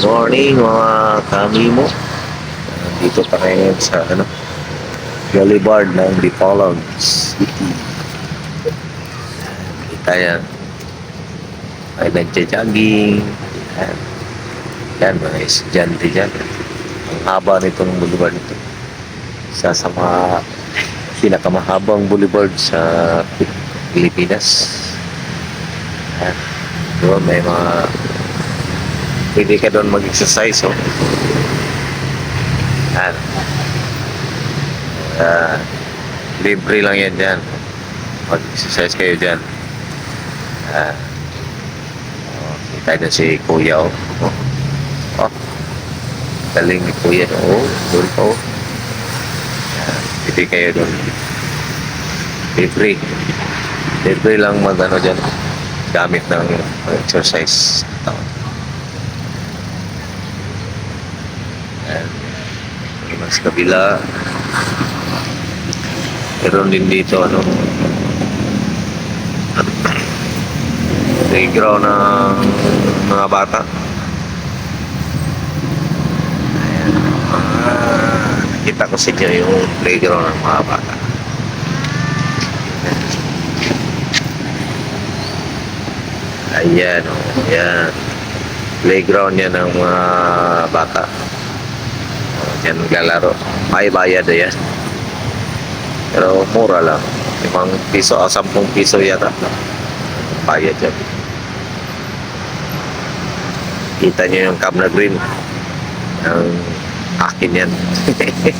Morning mga kamimo. Dito pa ngayon sa ano, Boulevard ng Dipolog City. Kita yan. Ay nagja-jogging. Yan. Yan, mga estudyante dyan. Ang haba nitong boulevard nito. Isa sa mga pinakamahabang boulevard sa Pilipinas. Yan. Doon may mga pwede ka doon mag-exercise oh. Yan. Ah, libre lang yan dyan. Mag-exercise kayo dyan. Ah. Oh, kita na si Kuya oh. Oh. oh. Galing ni Kuya oh. Doon oh. Yan. Pwede kayo doon. Libre. Libre lang mag ano dyan. Gamit ng exercise. Tama. Ayan. Yung Mas kabila. Meron din dito, ano, playground ng mga bata. Ayan. Nakita ko sa yung playground ng mga bata. Ayan, oh, ayan. Playground yan ng mga bata. Yan galaro. May bayad na yan. Pero mura lang. Limang piso o sampung piso yata. Bayad yan. Kita nyo yung cam na green. Ang akin yan.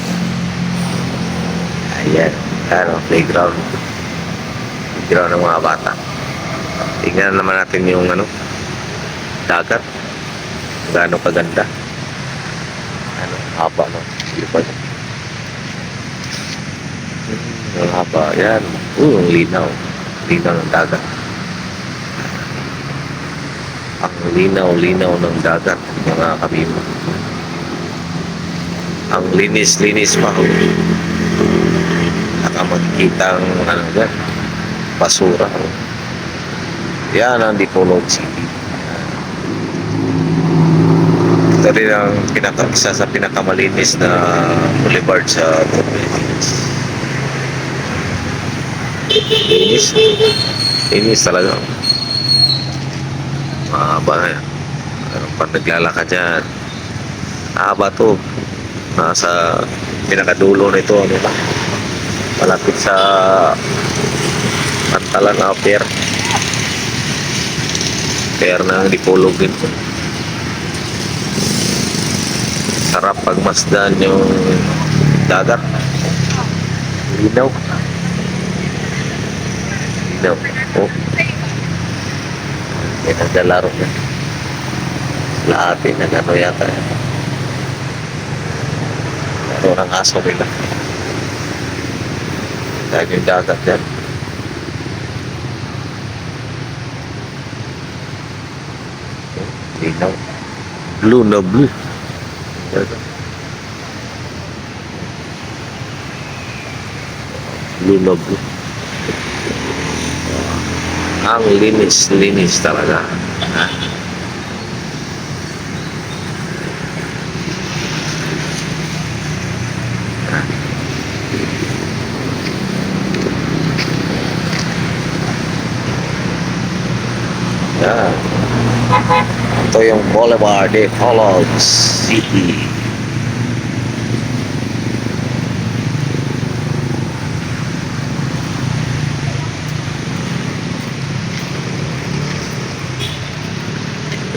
Ayan. Ano, playground. Playground ng mga bata. Tingnan naman natin yung ano, dagat. Gaano kaganda ano, haba no. Lipad. Ang haba, yan. Uh, ang linaw. Linaw ng dagat. Ang linaw-linaw ng dagat, mga kamimo. Ang linis-linis pa. Saka makikita ang ano dyan, basura. Yan ang Dipolog City. Ito rin ang pinaka, isa sa pinakamalinis na boulevard sa Pilipinas. Linis. Linis talaga. Mahaba na yan. Pag naglalakad yan, mahaba to. Nasa pinakadulo nito, ano ba? Malapit sa Pantalan na pier. Pier ng Dipolog din sarap pagmasdan yung dagat. Linaw. Linaw. Oh. May naglalaro na. Lahat eh nagano yata. Laro ng aso nila. Dahil yung dagat yan. Linaw. Blue na blue Na blue. Ang linis-linis talaga. Ha? Yan. Ito yung Boulevard de Colog City.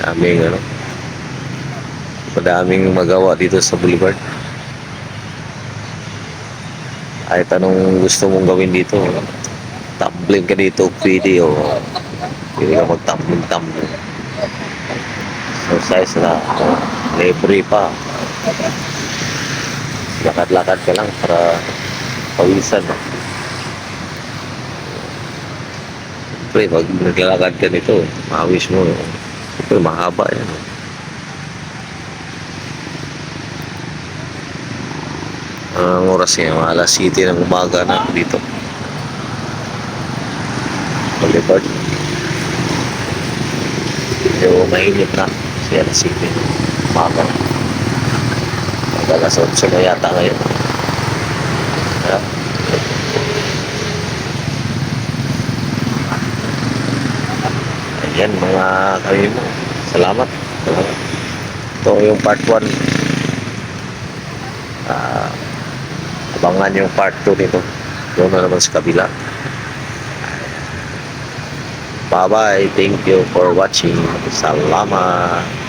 Daming ano. Madaming magawa dito sa Boulevard. Kahit anong gusto mong gawin dito. Tumbling ka dito, pwede o pwede ka mag-tumbling-tumbling exercise na uh, libre pa. Lakad-lakad ka lang para pawisan. Siyempre, pag naglalakad ka nito mawis mo. Siyempre, mahaba yan. Ang oras ngayon? Alas 7 ng umaga na dito. Boulevard medyo mainit na alas 7 umaga. Alas 8 na yata ngayon. Kaya, Ayan mga kami mo. Salamat. Ito yung part 1. Ah, abangan yung part 2 nito. Doon na naman sa kabila. Bye-bye. Thank you for watching. Salamat.